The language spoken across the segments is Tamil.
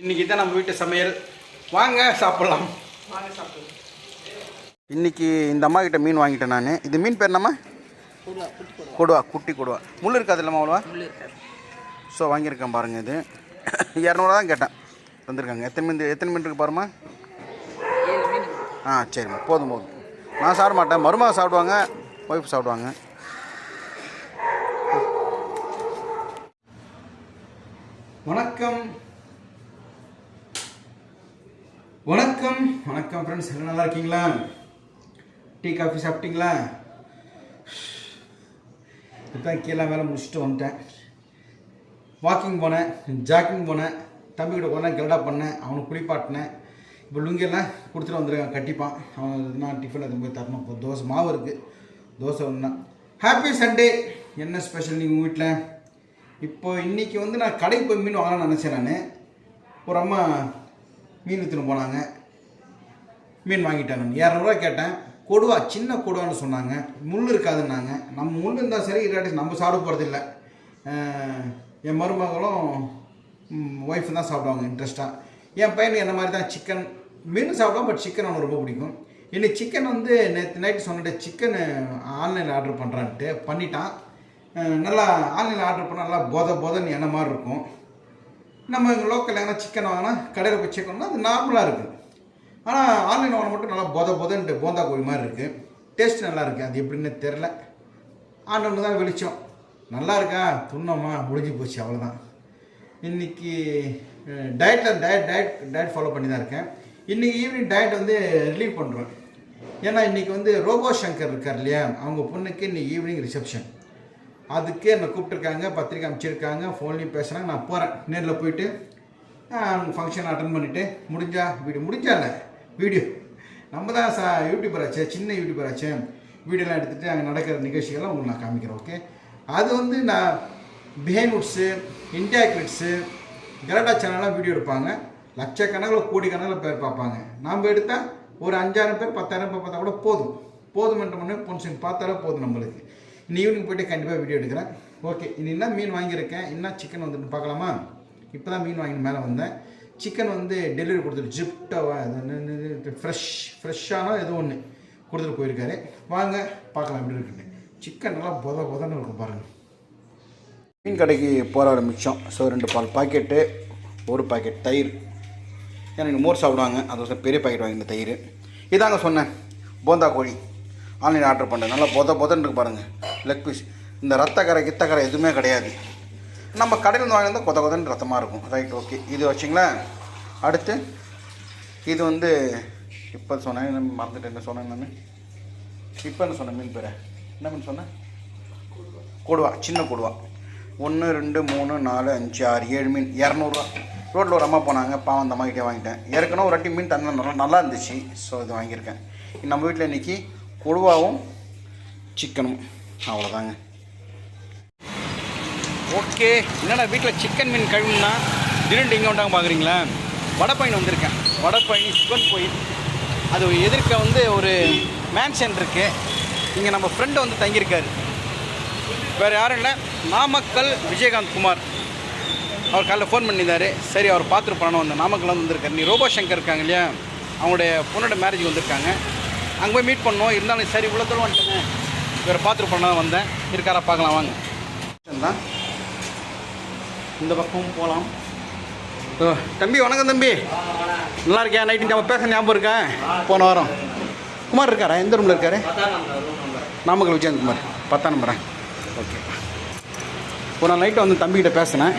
இன்னைக்கு தான் நம்ம வீட்டு சமையல். வாங்க சாப்பிடலாம். வாங்க சாப்பிடுவோம் இன்னைக்கு இந்த அம்மா கிட்ட மீன் வாங்கிட்டேன் நான். இது மீன் பேர் என்னம்மா? கொடுவா குட்டி கொடுவா. கொடுவா குட்டி கொடுவா. முள் இருக்காது இல்லைம்மா அவ்வளோவா? முள்ளு இருக்காது. ஸோ வாங்கியிருக்கேன் பாருங்கள் இது. இரநூறுவா தான் கேட்டேன். தந்திருக்காங்க. எத்தனை மீன் எத்தனை மீன் இருக்கு பாருமா ஏழு மீன் ஆ சரிம்மா. போதும் போதும். நான் சாப்பிட மாட்டேன். மருமக சாப்பிடுவாங்க ஒய்ஃப் சாப்பிடுவாங்க. வணக்கம். வணக்கம். வணக்கம் ஃப்ரெண்ட்ஸ் எல்லாம் நல்லா இருக்கீங்களா? டீ காஃபி சாப்பிட்டீங்களா? இப்போதான் கீழே வேலை முடிச்சுட்டு வந்துட்டேன். வாக்கிங் போனேன் ஜாக்கிங் போனேன். தம்பி கிட்ட போனேன் கெல்டா பண்ணேன். அவனுக்கு குளிப்பாட்டினேன். இப்போ லுங்கியெல்லாம் கொடுத்துட்டு வந்துருக்கான் கட்டிப்பான் அவன் நான் டிஃபன் அது போய் தரணும். இப்போ தோசை மாவு இருக்குது தோசை ஒன்றுனா ஹாப்பி சண்டே என்ன ஸ்பெஷல் நீங்கள் உங்கள் வீட்டில் இப்போ இன்றைக்கி வந்து நான் கடைக்கு போய் மீன் வாங்கலாம்னு நினச்சேன் நான். ஒரு அம்மா மீன் விற்றுன்னு போனாங்க. மீன் வாங்கிட்டேன் இரநூறுவா கேட்டேன். கொடுவா சின்ன கொடுவான்னு சொன்னாங்க. முள் இருக்காதுன்னாங்க. நம்ம முள் இருந்தால் சரி இல்லாட்டி நம்ம சாப்பிட போகிறதில்ல என் மருமகளும் ஒய்ஃப் தான் சாப்பிடுவாங்க இன்ட்ரெஸ்ட்டாக என் பையனுக்கு என்ன மாதிரி தான் சிக்கன் மீன் சாப்பிடுவான் பட் சிக்கன் அவனுக்கு ரொம்ப பிடிக்கும். இன்னைக்கு சிக்கன் வந்து நேற்று நைட்டு சொன்னிட்டு சிக்கன் ஆன்லைனில் ஆர்டர் பண்ணுறான்ட்டு பண்ணிட்டான். நல்லா ஆன்லைனில் ஆர்டர் பண்ணால் நல்லா போத போதன்னு என்ன மாதிரி இருக்கும். நம்ம லோக்கல் எங்கன்னா சிக்கன் வாங்கினா கடையில் போய் சிக்கன்னா அது நார்மலாக இருக்குது ஆனால் ஆன்லைன் வாங்க மட்டும் நல்லா பொத பொதன்ட்டு போந்தா கோழி மாதிரி இருக்குது டேஸ்ட் நல்லா இருக்குது அது எப்படின்னு தெரில ஆண்டவனு தான் வெளிச்சம். நல்லா இருக்கா? துண்ணோமா? முடிஞ்சு போச்சு அவ்வளோதான் இன்றைக்கி டயட்டில் டயட் டயட் டயட் ஃபாலோ பண்ணி தான் இருக்கேன். இன்றைக்கி ஈவினிங் டயட் வந்து ரிலீவ் பண்ணுறேன் ஏன்னா இன்றைக்கி வந்து ரோபோ சங்கர் இருக்கார் இல்லையா? அவங்க பொண்ணுக்கு இன்னைக்கு ஈவினிங் ரிசப்ஷன் அதுக்கே என்னை கூப்பிட்டுருக்காங்க பத்திரிக்கை அமைச்சிருக்காங்க ஃபோன்லேயும் பேசுகிறாங்க நான் போகிறேன் நேரில் போயிட்டு ஃபங்க்ஷன் அட்டன் பண்ணிவிட்டு முடிஞ்சா வீடு முடிஞ்சால வீடியோ. நம்ம தான் சா யூடியூபர் ஆச்சே சின்ன யூடியூபர் ஆச்சே. வீடியோலாம் எடுத்துகிட்டு அங்கே நடக்கிற நிகழ்ச்சிகள்லாம் உங்களுக்கு நான் காமிக்கிறேன் ஓகே அது வந்து நான் பிஹைவுட்ஸு இண்டியா கிரிட்ஸு கரடா சேனல்லாம் வீடியோ எடுப்பாங்க. லட்சக்கணக்கில் கோடிக்கணக்கில் பேர் பார்ப்பாங்க. நாம் எடுத்தால் ஒரு அஞ்சாயிரம் பேர் பத்தாயிரம் பேர் பார்த்தா கூட போதும். போதும் என்ற முன்னே பொன்சன் பார்த்தாலே போதும் நம்மளுக்கு. இன்னும் ஈவினிங் போய்ட்டு கண்டிப்பாக வீடியோ எடுக்கிறேன். ஓகே இன்னும் என்ன மீன் வாங்கியிருக்கேன் என்ன சிக்கன் வந்துட்டு பார்க்கலாமா? இப்போ தான் மீன் வாங்கி மேலே வந்தேன். சிக்கன் வந்து டெலிவரி கொடுத்துட்டு ஜிப்டாவா ஃப்ரெஷ் ஃப்ரெஷ்ஷான ஏதோ ஒன்று கொடுத்துட்டு போயிருக்காரு. வாங்க பார்க்கலாம் எப்படி இருக்குன்னு. சிக்கன் நல்லா பொத பொதன்னு இருக்கும் பாருங்கள் மீன் கடைக்கு போகிற ஆரம்பித்தோம் மிச்சம் ஸோ ரெண்டு பால் பாக்கெட்டு ஒரு பாக்கெட் தயிர். எனக்கு மோர் சாப்பிடுவாங்க. அது பெரிய பாக்கெட் வாங்கின தயிர். இதாங்க சொன்னேன் போந்தா கோழி. ஆன்லைன் ஆர்டர் பண்ணேன். நல்லா பொத பொதன்னு இருக்கு பாருங்கள் லெக் பீஸ் இந்த ரத்தக்கரை கித்தக்கரை எதுவுமே கிடையாது. நம்ம கடையில் இருந்து வாங்கினா கொத கொதன்னு ரத்தமாக இருக்கும். ரைட் ஓகே இது வச்சிங்களேன். அடுத்து இது வந்து இப்போ சொன்னேன் மறந்துட்டு என்ன சொன்னேன் நான் இப்போ என்ன சொன்னேன் மீன் பேரை? என்ன மீன் சொன்னேன்? கொடுவா. சின்ன கொடுவா. ஒன்று ரெண்டு மூணு நாலு அஞ்சு ஆறு ஏழு மீன். இரநூறுவா. ரோட்டில் ஒரு அம்மா போனாங்க. பாவம் அந்த அம்மாக்கிட்டே வாங்கிட்டேன். ஏற்கனவே ஒரு வாட்டி மீன் தண்ணி நல்லா நல்லா இருந்துச்சு. ஸோ இது வாங்கியிருக்கேன். நம்ம வீட்டில் இன்றைக்கி கொடுவாவும் சிக்கனும் அவ்வளோதாங்க ஓகே. என்னடா வீட்டில் சிக்கன் மீன் கழுவுனா திடீர்னு இங்கே வந்தாங்க பார்க்குறீங்களா வடப்பயணி வந்திருக்கேன். வடப்பயணி சிவன் கோயில். அது எதிர்க்க வந்து ஒரு மேன்ஷன் இருக்குது இங்கே நம்ம ஃப்ரெண்டு வந்து தங்கியிருக்காரு. வேறு யாரும் இல்லை. நாமக்கல் விஜயகாந்த் குமார். அவர் காலைல ஃபோன் பண்ணியிருந்தாரு. சரி அவர் பார்த்துட்டு பண்ணணும் வந்தேன். நாமக்கல் வந்து வந்திருக்காரு. நீ ரோபோ சங்கர் இருக்காங்க இல்லையா? அவங்களுடைய பொண்ணோட மேரேஜ் வந்திருக்காங்க. அங்கே போய் மீட் பண்ணோம். இருந்தாலும் சரி இவ்வளோ தூரம் வந்துட்டேன். இவரை பார்த்துட்டு பண்ண வந்தேன். இருக்காரா? பார்க்கலாம். வாங்க. தான் இந்த பக்கமும் போகலாம் ஓ, தம்பி வணக்கம் தம்பி. நல்லா இருக்கியா? நைட்டு நம்ம பேச ஞாபகம் இருக்கேன் போன வாரம். குமார் இருக்காரா? எந்த ரூமில் இருக்காரு? நாமக்கல் விஜயந்த் குமார். பத்தாம் நம்பரா ஓகே ஒரு நாள் நைட்டு வந்து தம்பிக்கிட்ட பேசினேன்.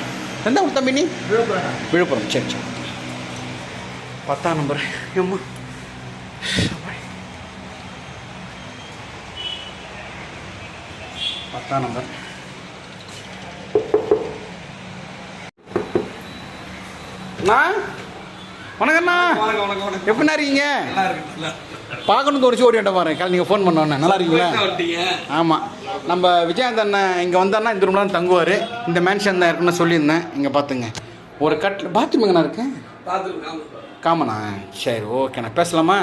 எந்த ஊர் தம்பி நீ? விழுப்புரம். சரி சரி. பத்தாம் நம்பர் ஏம்மா பத்தாம் நம்பர் அண்ணா வணக்கண்ணா வணக்கம் வணக்கம் எப்படிண்ணா இருக்கீங்க? நல்லா இருக்குல்ல பார்க்கணும் தோணுச்சு ஓடிட்ட பாருங்க. காலை நீங்கள் ஃபோன் பண்ணோன்னே. நல்லா இருக்கீங்களா? ஆமாம் நம்ம விஜயகாந்த் அண்ணன் இங்கே வந்தாருன்னா இந்த ரூம்லாம் தங்குவார். இந்த மேன்ஷன் தான் இருக்குன்னு சொல்லியிருந்தேன். இங்கே பார்த்துங்க ஒரு கட்டில் பாத்ரூம் எங்கண்ணா இருக்கு? காமண்ணா சரி ஓகேண்ணா பேசலாமா?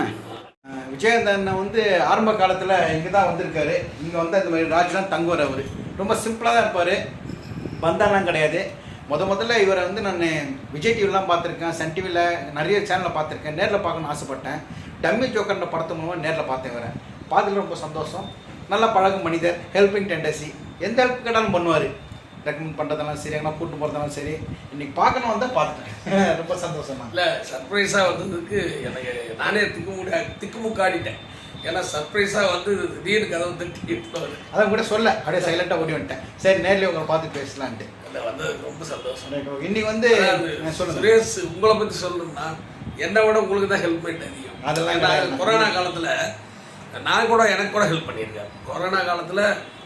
விஜயகாந்த் அண்ணன் வந்து ஆரம்ப காலத்தில் இங்கே தான் வந்திருக்காரு. இங்கே வந்தால் இந்த மாதிரி ராஜ்லாம் தங்குவார் அவர். ரொம்ப சிம்பிளாக தான் இருப்பார். பந்தாலாம் கிடையாது. முத முதல்ல இவரை வந்து நான் விஜய் டிவிலாம் பார்த்துருக்கேன். சன் டிவியில் நிறைய சேனலில் பார்த்துருக்கேன். நேரில் பார்க்கணும்னு ஆசைப்பட்டேன். டம்மி ஜோக்கர்ன்ற படத்து மூலமாக நேரில் பார்த்தேன் இவரை. பார்த்ததுல ரொம்ப சந்தோஷம். நல்லா பழகும் மனிதர் ஹெல்பிங் டெண்டசி எந்த ஹெல்ப் கேட்டாலும் பண்ணுவார். ரெக்கமெண்ட் பண்ணுறதெல்லாம் சரி எங்கன்னா கூட்டு போகிறதெல்லாம் சரி. இன்னைக்கு பார்க்கணும் வந்தால் பார்த்துட்டேன் ரொம்ப சந்தோஷம். இல்லை சர்ப்ரைஸாக வந்ததுக்கு எனக்கு நானே திக்குமுடி திக்குமுக்காடிட்டேன். ஏன்னா சர்ப்ரைஸாக வந்து திடீர்னு கதவு தட்டி அதான் கூட சொல்ல அப்படியே சைலண்டாக ஓடி வந்துட்டேன். சரி நேர்லயே உங்களை பார்த்து பேசலான்ட்டு. வந்து ரொம்ப சந்தோஷம். இன்னைக்கு வந்து சுரேஷ் உங்களை பற்றி சொல்லணும்னா என்னை விட உங்களுக்கு தான் ஹெல்ப் பண்ணிட்டு அதிகம். அதெல்லாம். கொரோனா காலத்தில் நான் கூட எனக்கு கூட ஹெல்ப் பண்ணியிருக்கேன் கொரோனா காலத்தில்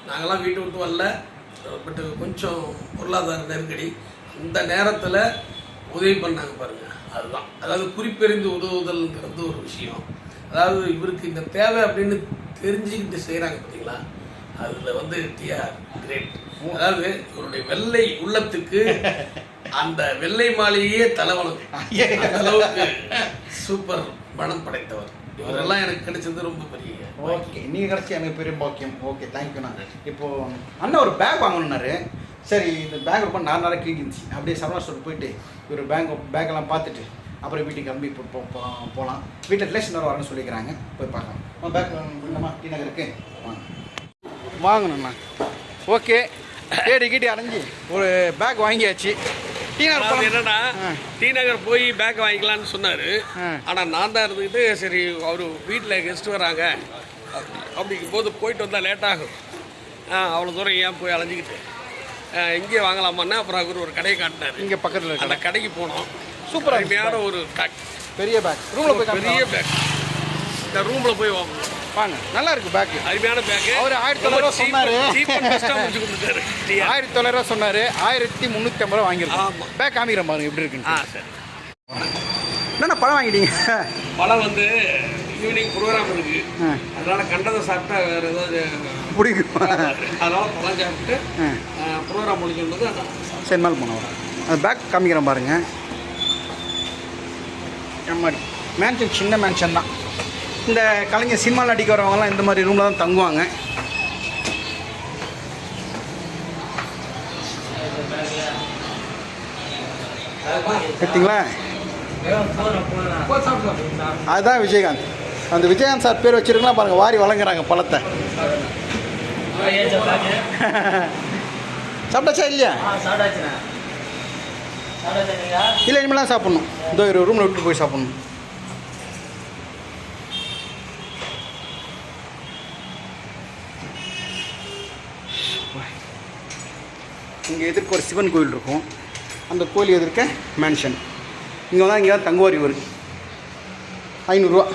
நாங்கெல்லாம் வீட்டு விட்டு வரல. பட் கொஞ்சம் பொருளாதார நெருக்கடி. அந்த நேரத்தில் உதவி பண்ணாங்க பாருங்க. அதுதான். அதாவது குறிப்பெறிந்து உதவுதல்ங்கிறது ஒரு விஷயம். அதாவது இவருக்கு இந்த தேவை அப்படின்னு தெரிஞ்சுக்கிட்டு செய்கிறாங்க பார்த்தீங்களா அதில் வந்து டிஆர் கிரேட். அதாவது இவருடைய வெள்ளை உள்ளத்துக்கு அந்த வெள்ளை மாளிகையே தலைவணம் அளவுக்கு சூப்பர் மனம் படைத்தவர். இவரெல்லாம் எனக்கு கிடைச்சது ரொம்ப பெரிய ஓகே நீங்கள் கிடச்சி எனக்கு பெரிய பாக்கியம் ஓகே தேங்க்யூண்ணா இப்போ அண்ணன் ஒரு பேக் வாங்கணுன்னாரு சரி இந்த பேக் ரொம்ப நாலு நாளாக இருந்துச்சு அப்படியே சரவணா ஸ்டோர் போயிட்டு ஒரு பேங்க் பேக்கெல்லாம் பார்த்துட்டு அப்புறம் வீட்டுக்கு இப்போ போ போகலாம் வீட்டில் ரிலேஷன் வர வரேன்னு சொல்லிக்கிறாங்க. போய் பார்க்கலாம். பேக் டி நகருக்கு வாங்க. வாங்கணுண்ணா ஓகே. தேடி கீட்டி அடைஞ்சி. ஒரு பேக் வாங்கியாச்சு. டி நகர் அதாவது போகலாம் என்னன்னா. டி நகர் போய் பேக் வாங்கிக்கலாம்னு சொன்னாரு. ஆ. ஆனா நான் தான் இருந்துக்கிட்டு சரி அவர் வீட்டில் கெஸ்ட் வராங்க. அப்படி அப்படிங்கும் போது போயிட்டு வந்தால் லேட் ஆகும். ஆ, அவ்வளோ தூரம் ஏன் போய் அலைஞ்சிக்கிட்டு? இங்கே வாங்கலாமான்னா அப்புறம் அவர் ஒரு கடையை காட்டினாரு. இங்கே பக்கத்தில் அந்த இருக்கு கடைக்கு போனோம். சூப்பரா அருமையான ஒரு பேக் பெரிய பேக் ரூமில் போய் பெரிய பேக் இந்த ரூமில் போய் வாங்கணும் வாங்க. நல்லா இருக்கு பேக் அருமையான பேக்கு அவரு ஆயிரத்தி தொள்ளாயிரம் சொன்னாரு. ஆயிரத்தி தொள்ளாயிரம் சொன்னாரு. ஆயிரத்தி முந்நூற்றி ஐம்பது ரூபா வாங்கியிருக்கோம். ஆமா. பேக் காமிக்கிறேன் பாருங்க எப்படி இருக்குன்னு. ஆ சரி. என்னண்ணா பழம் வாங்கிட்டீங்க? பழம் வந்து ஈவினிங் ப்ரோக்ராம் இருக்கு. அதனால கண்டதை சாப்பிட்டா வேற ஏதாவது பிடிக்கும் அதனால பழம் சாப்பிட்டு. ப்ரோக்ராம் முடிஞ்சோன்னு தான் சரி மேலே போனோம் அந்த பேக் காமிக்கிறேன் பாருங்க. மாதிரி மேன்ஷன் சின்ன மேன்ஷன் தான். இந்த கலைஞர் சினிமாவில் அடிக்க வரவங்கலாம் இந்த மாதிரி ரூமில் தான் தங்குவாங்க. பார்த்தீங்களா அதுதான் விஜயகாந்த். அந்த விஜயகாந்த் சார் பேர் வச்சிருக்கலாம் பாருங்க வாரி வழங்குறாங்க பழத்தை. சாப்பிட்டாச்சா இல்லையா? இல்லை இனிமேலாம் சாப்பிட்ணும். இதோ ஒரு ரூமில் விட்டு போய் சாப்பிட்ணும். இங்கே எதிர்க்க ஒரு சிவன் கோயில் இருக்கும். அந்த கோயில் எதிர்க்க மேன்ஷன் இங்கே தான் இங்கே தான் தங்குவார் இவர். ஐநூறுரூவா.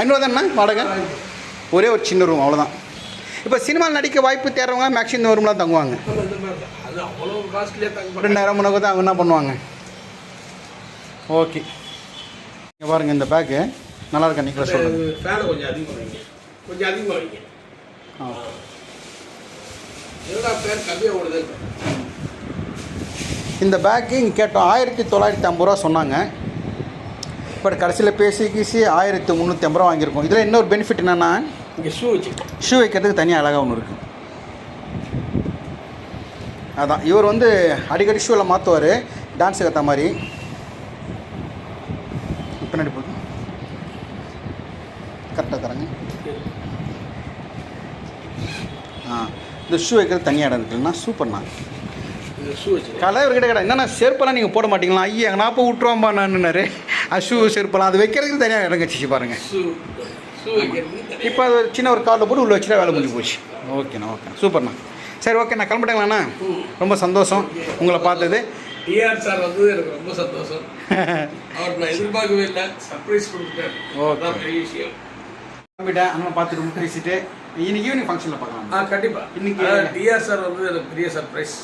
ஐநூறுவா தானே வாடகை? ஒரே ஒரு சின்ன ரூம் அவ்வளோதான் இப்போ சினிமாவில் நடிக்க வாய்ப்பு தேடுறவங்க மேக்ஸிமம் இந்த ரூமில் தான் தங்குவாங்க. தாங்க ரெண்டாயிரம் முன்னாடி தான் அவங்க என்ன பண்ணுவாங்க? ஓகே இங்கே பாருங்கள் இந்த பேக்கு நல்லா இருக்கா நீங்களே சொல்லுங்கள் கொஞ்சம் அதிகமாக வைங்க. கொஞ்சம் அதிகமாக வைங்க. ஆ. இந்த பேக்கு இங்கே கேட்டோம் ஆயிரத்தி தொள்ளாயிரத்தி ஐம்பது ரூபா சொன்னாங்க. பட் கடைசியில் பேசி கீசி ஆயிரத்தி முந்நூற்றி ஐம்பது ரூபா வாங்கியிருக்கோம். இதில் இன்னொரு பெனிஃபிட் என்னென்னா இங்கே ஷூ வச்சுக்கோ. ஷூ வைக்கிறதுக்கு தனியாக அழகாக ஒன்று இருக்குது அதான் இவர் வந்து அடிக்கடி ஷூவில் மாற்றுவார் டான்ஸுக்கு ஏற்ற மாதிரி. பின்னாடி போகுது கரெக்டாக தரேங்க. ஆ இந்த ஷூ வைக்கிறது தனியாக இடம் இருக்குன்னா சூப்பர்ண்ணா ஷூ கலை இவர்கிட்ட கடை என்னண்ணா செருப்பெல்லாம் நீங்கள் போட மாட்டீங்களா? ஐயா நான் போய் விட்டுருவாம்பா நானுன்னாரு அது ஷூ செருப்பெல்லாம் அது வைக்கிறதுக்கு தனியாக இடம் கட்சிச்சு பாருங்கள் இப்போ அது சின்ன ஒரு கார்டில் போட்டு உள்ள வச்சுட்டா வேலை முடிஞ்சு போச்சு. ஓகேண்ணா ஓகே சூப்பர்ண்ணா. சரி ஓகே நான் கிளம்பிட்டேங்களாண்ணா ரொம்ப சந்தோஷம் உங்களை பார்த்தது. டிஆர் சார் வந்து எனக்கு ரொம்ப சந்தோஷம். அவர் நான் எதிர்பார்க்கவே இல்லை. சர்ப்ரைஸ் கொடுத்துட்டாரு. அதான் பெரிய விஷயம். கிளம்பிட்டேன். அண்ணன் பார்த்துட்டு பேசிட்டு இன்னைக்கு ஈவினிங் ஃபங்க்ஷனில் பார்க்கலாம்? ஆ கண்டிப்பா. இன்னைக்கு- டிஆர் சார் வந்து எனக்கு பெரிய சர்ப்ரைஸ்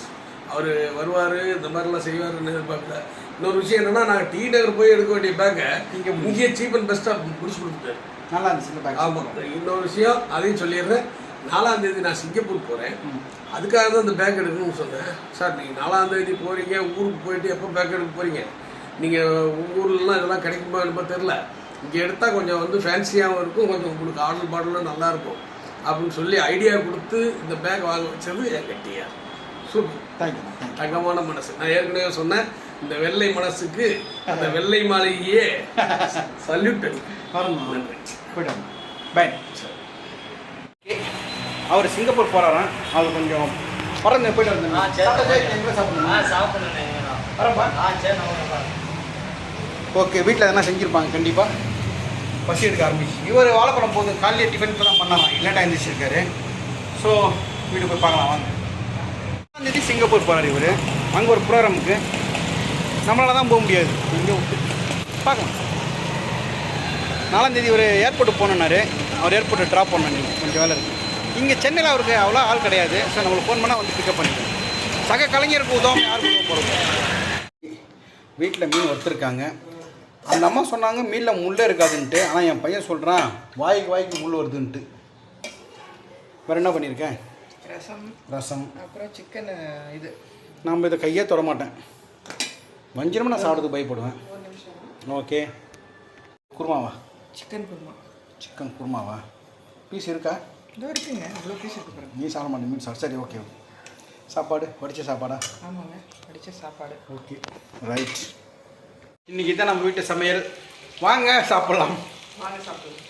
அவர் வருவார் இந்த மாதிரிலாம் செய்வாருன்னு எதிர்பார்க்கல. இன்னொரு விஷயம் என்னன்னா நாங்கள் டி நகர் போய் எடுக்க வேண்டிய பேக்கை இங்க இங்கே சீப் அண்ட் பெஸ்ட்டாக முடிச்சு கொடுத்துட்டாரு. நல்லா இருந்துச்சு ஆமாம் இன்னொரு விஷயம் அதையும் சொல்லிடுறேன். நாலாம் தேதி நான் சிங்கப்பூர் போகிறேன் அதுக்காக தான் இந்த பேக் எடுக்கணும்னு சொன்னேன். சார் நீங்கள் நாலாம் தேதி போகிறீங்க ஊருக்கு போயிட்டு எப்போ பேக் எடுக்க போகிறீங்க நீங்கள் ஊர்லலாம் இதெல்லாம் கிடைக்குமா என்னமோ தெரில இங்கே எடுத்தால் கொஞ்சம் வந்து ஃபேன்சியாகவும் இருக்கும். கொஞ்சம் உங்களுக்கு ஆடல் பாடலும் நல்லா இருக்கும். அப்படின்னு சொல்லி ஐடியா கொடுத்து இந்த பேக் வாங்க வச்சது என் கட்டியா சூப்பர் தேங்க்யூ தங்கமான மனசு. நான் ஏற்கனவே சொன்னேன் இந்த வெள்ளை மனசுக்கு அந்த வெள்ளை மாளிகையே சல்யூட் வரணும் போயிட்டு பை அவர் சிங்கப்பூர் போகிறாராம் அவர் கொஞ்சம் பறந்து போயிட்டு வந்து ஆ, சரி. எங்கே சாப்பிடணும். ஆ சாப்பிடுங்க வரப்பா. ஆ சரி நான் வரேன். ஓகே வீட்டில் எதனா செஞ்சுருப்பாங்க கண்டிப்பாக பசி எடுக்க ஆரம்பிச்சு. இவர் வாழைப்பழம் போகுது காலையிலே டிஃபன் இப்போ தான் பண்ணலாம் லேட்டாக எழுந்திரிச்சிருக்காரு ஸோ வீடு போய் பார்க்கலாம் வாங்க. தேதி சிங்கப்பூர் போகிறார் இவர். அங்கே ஒரு ப்ரோக்ராமுக்கு. நம்மளால தான் போக முடியாது. இங்கே விட்டு பார்க்கலாம் நாலாந்தேதி ஒரு ஏர்போர்ட்டு போகணுன்னாரு அவர் ஏர்போர்ட்டை ட்ராப் பண்ணணும். கொஞ்சம் வேலை இருக்குது இங்கே சென்னையில் அவருக்கு அவ்வளோ ஆள் கிடையாது. ஸோ நம்மளுக்கு ஃபோன் பண்ணால் வந்து பிக்கப் பண்ணிக்கலாம். சக கலைஞருக்கு உதவும் யாருக்கு போகிறோம் வீட்டில் மீன் வறுத்துருக்காங்க. அந்த அம்மா சொன்னாங்க மீனில் முள்ளே இருக்காதுன்ட்டு. ஆனால் என் பையன் சொல்கிறான் வாய்க்கு வாய்க்கு முள் வருதுன்ட்டு. வேறு என்ன பண்ணியிருக்கேன்? ரசம். ரசம். அப்புறம் சிக்கன் இது. நம்ம இதை கையே தொட மாட்டேன். வஞ்சிரமாக நான் சாப்பிட்றதுக்கு பயப்படுவேன். ஒரு நிமிஷம். ஓகே. குருமாவா? சிக்கன் குருமா. சிக்கன் குருமாவா? பீஸ் இருக்கா? இதோ இருக்குங்க. இவ்வளோ பீஸ் இருக்கு பாருங்க. நீ சாப்பிட மாட்டேன். மீன் சாப்பிட. சரி ஓகே சாப்பாடு? வடிச்ச சாப்பாடா? ஆமாங்க. படித்த சாப்பாடு. ஓகே. ரைட். இன்றைக்கி தான் நம்ம வீட்டு சமையல். வாங்க சாப்பிட்லாம். வாங்க சாப்பிடுவோம்